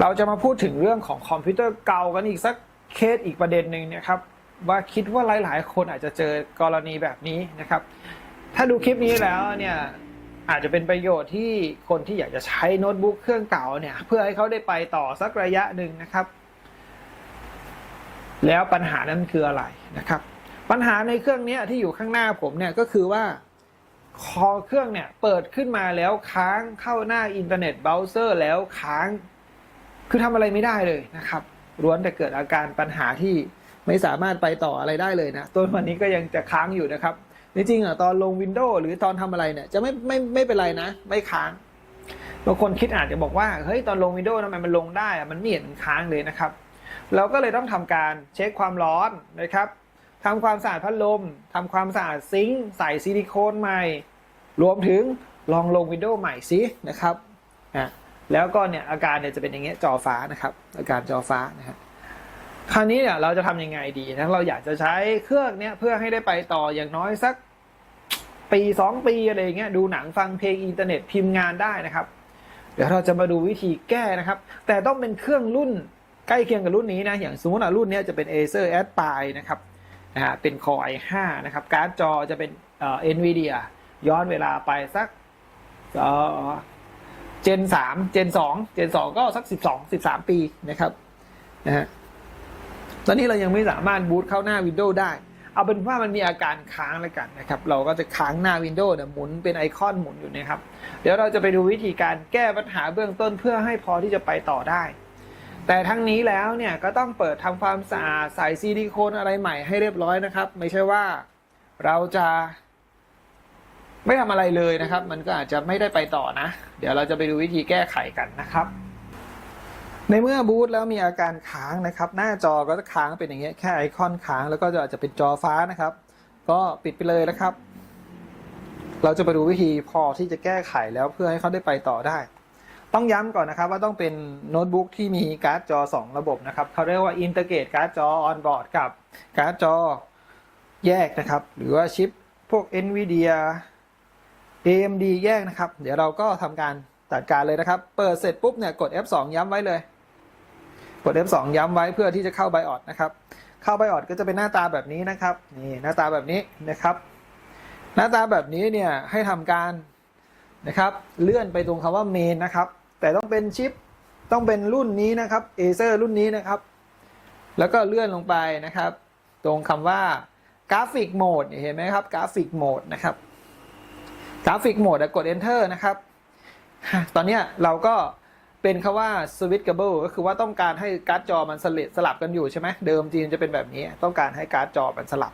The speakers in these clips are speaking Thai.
เราจะมาพูดถึงเรื่องของคอมพิวเตอร์เก่ากันอีกสักเคสอีกประเด็นหนึ่งนะครับ ว่าคิดว่าหลาย ๆ คนอาจจะเจอกรณีแบบนี้นะครับ ถ้าดูคลิปนี้แล้วเนี่ยอาจจะเป็นประโยชน์ที่คนที่อยากจะใช้โน้ตบุ๊กเครื่องเก่าเนี่ยเพื่อให้เขาได้ไปต่อสักระยะหนึ่งนะครับ แล้วปัญหานั้นคืออะไรนะครับ ปัญหาในเครื่องนี้ที่อยู่ข้างหน้าผมเนี่ยก็คือว่าคอเครื่องเนี่ยเปิดขึ้นมาแล้วค้างเข้าหน้าอินเทอร์เน็ตเบราว์เซอร์แล้วค้าง คือทำอะไรไม่ได้เลยนะครับล้วนแต่เกิดอาการปัญหาที่ไม่สามารถไปต่ออะไรได้เลยนะต้นวันนี้ก็ยังจะค้างอยู่นะครับจริงๆอะตอนลงวินโดว์หรือตอนทำอะไรเนี่ยจะไม่ไม่ไม่เป็นไรนะ ไม่ค้างบางคนคิดอาจจะบอกว่าเฮ้ยตอนลงวินโดว์ทำไมมันลงได้อะมันไม่เห็นมันค้างเลยนะครับ เราก็เลยต้องทำการเช็คความร้อนนะครับทำความสะอาดพัดลมทำความสะอาดซิงค์ใส่ซิลิโคนใหม่ รวมถึงลองลงวินโดว์ใหม่สินะครับอะ แล้วก็เนี่ยอาการเนี่ยจะเป็นอย่างเงี้ยจอฟ้านะครับ อาการจอฟ้านะฮะคราวนี้เนี่ยเราจะทำยังไงดีนะเราอยากจะใช้เครื่องเนี้ยเพื่อให้ได้ไปต่ออย่างน้อยสักปีสองปีอะไรเงี้ยดูหนังฟังเพลงอินเทอร์เน็ตพิมพ์งานได้นะครับ เดี๋ยวเราจะมาดูวิธีแก้นะครับ แต่ต้องเป็นเครื่องรุ่นใกล้เคียงกับรุ่นนี้นะอย่างสมมติว่ารุ่นเนี้ยจะเป็น Acer Aspire นะครับนะฮะเป็น Core i5 นะครับการ์ดจอจะเป็นเอ่อ Nvidia ย้อนเวลาไปสักเอ่อ เจนสามเจนสองเจนสองก็สักสิบสองสิบสามปีนะครับนะฮะตอนนี้เรายังไม่สามารถบูตเข้าหน้า Windows ได้ เอาเป็นว่ามันมีอาการค้างแล้วกันนะครับ เราก็จะค้างหน้า Windows เนี่ยหมุนเป็นไอคอนหมุนอยู่นะครับ เดี๋ยวเราจะไปดูวิธีการแก้ปัญหาเบื้องต้นเพื่อให้พอที่จะไปต่อได้ แต่ทั้งนี้แล้วเนี่ยก็ต้องเปิดทำความสะอาดใส่ซิลิโคนอะไรใหม่ให้เรียบร้อยนะครับ ไม่ใช่ว่าเราจะ ไม่ทำอะไรเลยนะครับ มันก็อาจจะไม่ได้ไปต่อนะ เดี๋ยวเราจะไปดูวิธีแก้ไขกันนะครับ ในเมื่อบูตแล้วมีอาการค้างนะครับ หน้าจอก็จะค้างเป็นอย่างเงี้ยแค่ไอคอนค้างแล้วก็จะอาจจะเป็นจอฟ้านะครับ ก็ปิดไปเลยนะครับ เราจะไปดูวิธีพอที่จะแก้ไขแล้วเพื่อให้เขาได้ไปต่อได้ ต้องย้ำก่อนนะครับ ว่าต้องเป็นโน้ตบุ๊กที่มีการ์ดจอ 2 ระบบนะครับเขาเรียกว่าอินเตอร์เกตการ์ดจอออนบอร์ดกับการ์ดจอแยกนะครับ หรือว่าชิปพวก NVIDIA AMD แยกนะครับ เดี๋ยวเราก็ทำการจัดการเลยนะครับ เปิดเสร็จปุ๊บเนี่ยกด F2 ย้ำไว้เลย กด F2 ย้ำไว้เพื่อที่จะเข้าไบออดนะครับ เข้าไบออดก็จะเป็นหน้าตาแบบนี้นะครับ นี่หน้าตาแบบนี้นะครับ หน้าตาแบบนี้เนี่ยให้ทำการนะครับ เลื่อนไปตรงคำว่าเมนนะครับ แต่ต้องเป็นชิปต้องเป็นรุ่นนี้นะครับเอเซอร์รุ่นนี้นะครับ แล้วก็เลื่อนลงไปนะครับ ตรงคำว่ากราฟิกโหมดเห็นไหมครับกราฟิกโหมดนะครับ กราฟิกโหมดกด enter นะครับ ตอนนี้เราก็เป็นคำว่า switchable ก็คือว่าต้องการให้การ์ดจอมันสลับสลับกันอยู่ใช่ไหมเดิมจีนจะเป็นแบบนี้ ต้องการให้การ์ดจอมันสลับ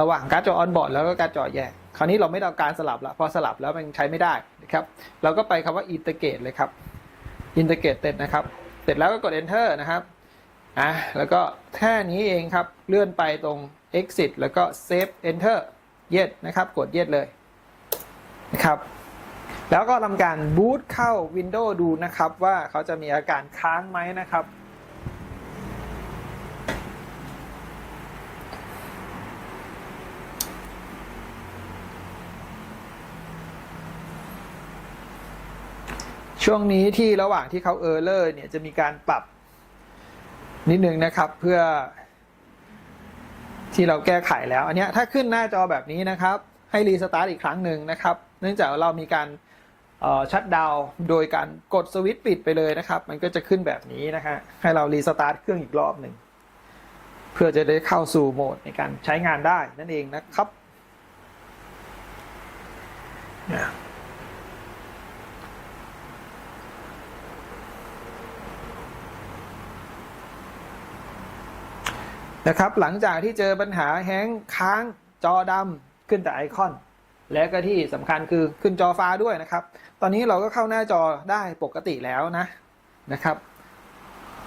ระหว่างการ์ดจอออนบอร์ดแล้วก็การ์ดจอแยก คราวนี้เราไม่ต้องการสลับละพอสลับแล้วมันใช้ไม่ได้นะครับ เราก็ไปคำว่า integrate เลยครับ integrate เสร็จนะครับ เสร็จแล้วก็กด enter นะครับอะแล้วก็แค่นี้เองครับ เลื่อนไปตรง exit แล้วก็ save enter yes นะครับ กด yes เลย นะครับ แล้วก็ทำการบูตเข้า Windows ดูนะครับ ว่าเขาจะมีอาการค้างไหมนะครับ ช่วงนี้ที่ระหว่างที่เขาเออร์เลอร์เนี่ยจะมีการปรับนิดนึงนะครับเพื่อที่เราแก้ไขแล้ว อันเนี้ยถ้าขึ้นหน้าจอแบบนี้นะครับ ให้รีสตาร์ทอีกครั้งหนึ่งนะครับ เนื่องจากเรามีการชัดดาวโดยการกดสวิตช์ปิดไปเลยนะครับ มันก็จะขึ้นแบบนี้นะฮะให้เรารีสตาร์ทเครื่องอีกรอบหนึ่งเพื่อจะได้เข้าสู่โหมดในการใช้งานได้นั่นเองนะครับนะครับ หลังจากที่เจอปัญหาแฮงค้างจอดำขึ้นแต่ไอคอน และก็ที่สำคัญคือขึ้นจอฟ้าด้วยนะครับ ตอนนี้เราก็เข้าหน้าจอได้ปกติแล้วนะนะครับ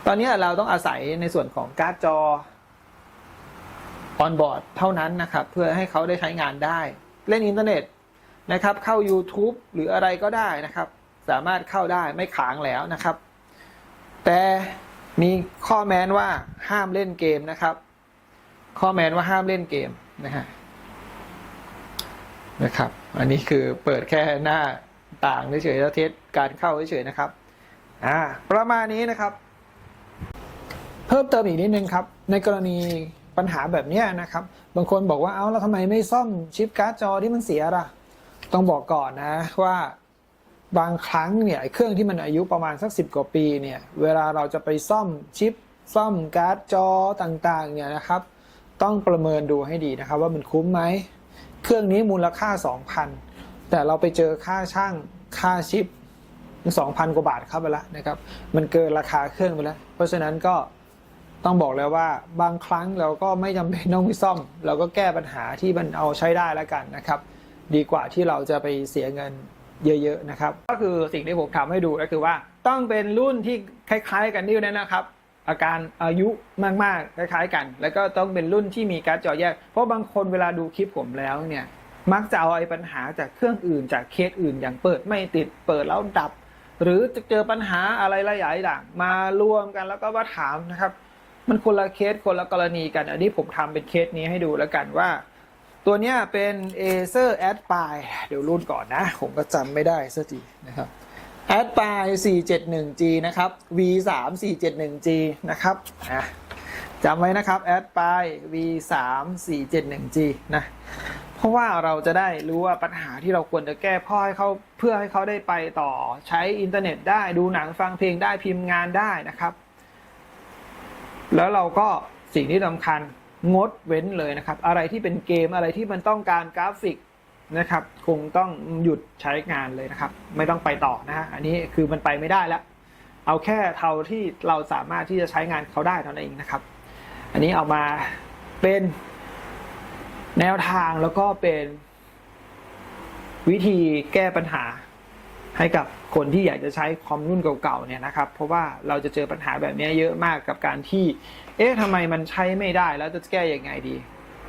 ตอนนี้เราต้องอาศัยในส่วนของการ์ดจอออนบอร์ดเท่านั้นนะครับ เพื่อให้เขาได้ใช้งานได้ เล่นอินเทอร์เน็ตนะครับ เข้า YouTube หรืออะไรก็ได้นะครับ สามารถเข้าได้ไม่ค้างแล้วนะครับ แต่มีข้อแม้นว่าห้ามเล่นเกมนะครับ ข้อแม้นว่าห้ามเล่นเกมนะฮะ นะครับ อันนี้คือเปิดแค่หน้าต่างเฉยๆแล้วเทสการเข้าเฉยๆนะครับ อ่า ประมาณนี้นะครับ เพิ่มเติมอีกนิดนึงครับ ในกรณีปัญหาแบบนี้นะครับ บางคนบอกว่า เอ้าแล้วทำไมไม่ซ่อมชิปการ์ดจอที่มันเสียล่ะ ต้องบอกก่อนนะว่าบางครั้งเนี่ยเครื่องที่มันอายุประมาณสักสิบกว่าปีเนี่ย เวลาเราจะไปซ่อมชิป ซ่อมการ์ดจอต่างๆ เนี่ยนะครับ ต้องประเมินดูให้ดีนะครับ ว่ามันคุ้มไหม เครื่องนี้มูลค่า 2,000 แต่เราไปเจอค่าช่างค่าชิปสองพันกว่าบาทเข้าไปแล้วนะครับ มันเกินราคาเครื่องไปแล้ว เพราะฉะนั้นก็ต้องบอกแล้วว่าบางครั้งเราก็ไม่จำเป็นต้องไปซ่อม เราก็แก้ปัญหาที่มันเอาใช้ได้แล้วกันนะครับ ดีกว่าที่เราจะไปเสียเงินเยอะๆนะครับ ก็คือสิ่งที่ผมทำให้ดูก็คือว่าต้องเป็นรุ่นที่คล้าย ๆ กันนี่นะนะครับ อาการอายุมากๆคล้ายๆกัน แล้วก็ต้องเป็นรุ่นที่มีการ์ดจอแยก เพราะบางคนเวลาดูคลิปผมแล้วเนี่ยมักจะเอาไอ้ปัญหาจากเครื่องอื่นจากเคสอื่น อย่างเปิดไม่ติดเปิดแล้วดับ หรือจะเจอปัญหาอะไรหลายๆอย่างมารวมกันแล้วก็มาถามนะครับ มันคนละเคสคนละกรณีกัน อันนี้ผมทำเป็นเคสนี้ให้ดูแล้วกันว่า ตัวเนี้ยเป็น Acer a d p i เดี๋ยวรุ่นก่อนนะ ผมก็จำไม่ได้สักทีนะครับ a d p i 471G นะครับ V3 471G นะครับอะจำไว้นะครับ a d p i V3 471G นะ เพราะว่าเราจะได้รู้ว่าปัญหาที่เราควรจะแก้เพ่อให้เขาเพื่อให้เขาได้ไปต่อใช้อินเทอร์เน็ตได้ดูหนังฟังเพลงได้พิมพ์งานได้นะครับ แล้วเราก็สิ่งที่สำคัญงดเว้นเลยนะครับ อะไรที่เป็นเกมอะไรที่มันต้องการกราฟิก นะครับ คงต้องหยุดใช้งานเลยนะครับ ไม่ต้องไปต่อนะฮะอันนี้คือมันไปไม่ได้แล้ว เอาแค่เท่าที่เราสามารถที่จะใช้งานเขาได้เท่านั้นเองนะครับ อันนี้เอามาเป็นแนวทางแล้วก็เป็นวิธีแก้ปัญหาให้กับคนที่อยากจะใช้คอมรุ่นเก่าๆเนี่ยนะครับ เพราะว่าเราจะเจอปัญหาแบบนี้เยอะมากกับการที่ เอ๊ะทำไมมันใช้ไม่ได้แล้วจะแก้ยังไงดี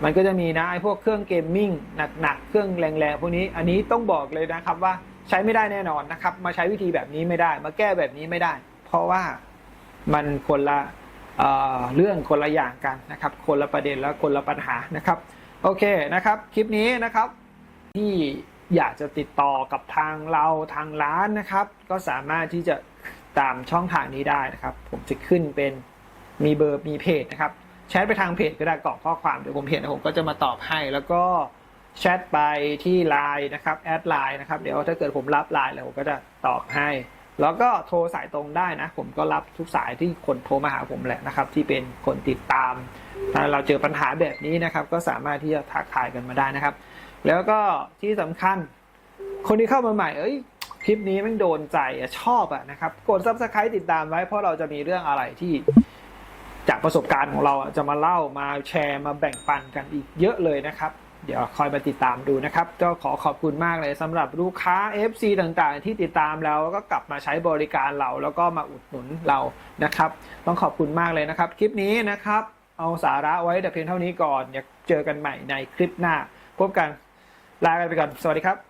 มันก็จะมีนะไอ้พวกเครื่องเกมมิ่งหนักๆเครื่องแรงๆพวกนี้อันนี้ต้องบอกเลยนะครับว่าใช้ไม่ได้แน่นอนนะครับ มาใช้วิธีแบบนี้ไม่ได้ มาแก้แบบนี้ไม่ได้ เพราะว่ามันคนละเเรื่องคนละอย่างกันนะครับ คนละประเด็นแล้วคนละปัญหานะครับ โอเคนะครับ คลิปนี้นะครับที่อยากจะติดต่อกับทางเราทางร้านนะครับ ก็สามารถที่จะตามช่องทางนี้ได้นะครับ ผมจะขึ้นเป็นมีเบอร์มีเพจนะครับ แชทไปทางเพจก็ได้กรอกข้อความเดี๋ยวผมเห็นผมก็จะมาตอบให้ แล้วก็แชทไปที่ไลน์นะครับแอดไลน์นะครับเดี๋ยวถ้าเกิดผมรับไลน์แล้วผมก็จะตอบให้ แล้วก็โทรสายตรงได้นะ ผมก็รับทุกสายที่คนโทรมาหาผมแหละนะครับ ที่เป็นคนติดตาม ถ้าเราเจอปัญหาแบบนี้นะครับ ก็สามารถที่จะทักทายกันมาได้นะครับ แล้วก็ที่สำคัญ คนที่เข้ามาใหม่เอ้ยคลิปนี้มันโดนใจชอบอะนะครับกด subscribe ติดตามไว้เพราะเราจะมีเรื่องอะไรที่ จากประสบการณ์ของเราจะมาเล่ามาแชร์มาแบ่งปันกันอีกเยอะเลยนะครับ เดี๋ยวคอยมาติดตามดูนะครับ ก็ขอขอบคุณมากเลยสำหรับลูกค้า FC ต่างๆ ที่ติดตามแล้วก็กลับมาใช้บริการเราแล้วก็มาอุดหนุนเรานะครับ ต้องขอบคุณมากเลยนะครับ คลิปนี้นะครับ เอาสาระไว้แต่เพียงเท่านี้ก่อนอยากเจอกันใหม่ในคลิปหน้าพบกันลากันไปก่อนสวัสดีครับ